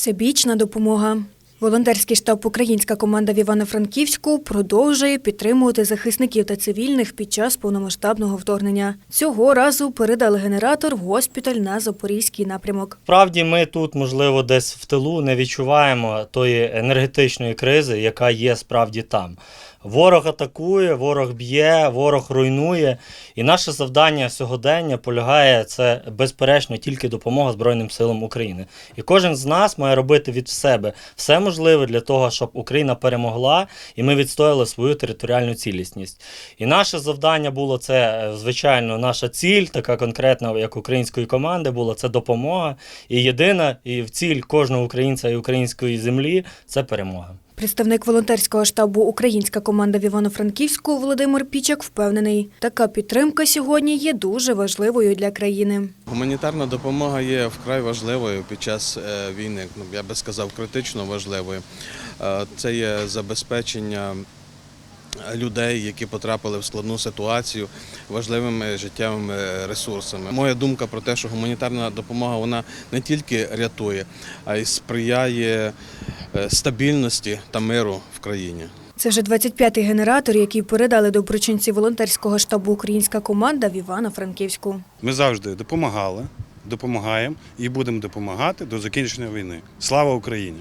Всебічна допомога. Волонтерський штаб Українська команда в Івано-Франківську продовжує підтримувати захисників та цивільних під час повномасштабного вторгнення. Цього разу передали генератор в госпіталь на Запорізький напрямок. Справді, ми тут, можливо, десь в тилу не відчуваємо тої енергетичної кризи, яка є справді там. Ворог атакує, ворог б'є, ворог руйнує. І наше завдання сьогодення полягає це безперечно тільки допомога Збройним силам України. І кожен з нас має робити від себе все можливе для того, щоб Україна перемогла і ми відстояли свою територіальну цілісність. І наше завдання було це, е, звичайно, наша ціль, така конкретна, як української команди, була це допомога. І єдина і в ціль кожного українця і української землі це перемога. Представник волонтерського штабу Українська команда в Івано-Франківську Володимир Пічак впевнений, така підтримка сьогодні є дуже важливою для країни. Гуманітарна допомога є вкрай важливою під час е, війни. Ну, я би сказав, критично важливою. Е, Це є забезпечення людей, які потрапили в складну ситуацію, важливими життєвими ресурсами. Моя думка про те, що гуманітарна допомога вона не тільки рятує, а й сприяє е, стабільності та миру в країні. Це вже 25-й генератор, який передали доброчинці волонтерського штабу Українська команда в Івано-Франківську. Ми завжди допомагали, допомагаємо і будемо допомагати до закінчення війни. Слава Україні!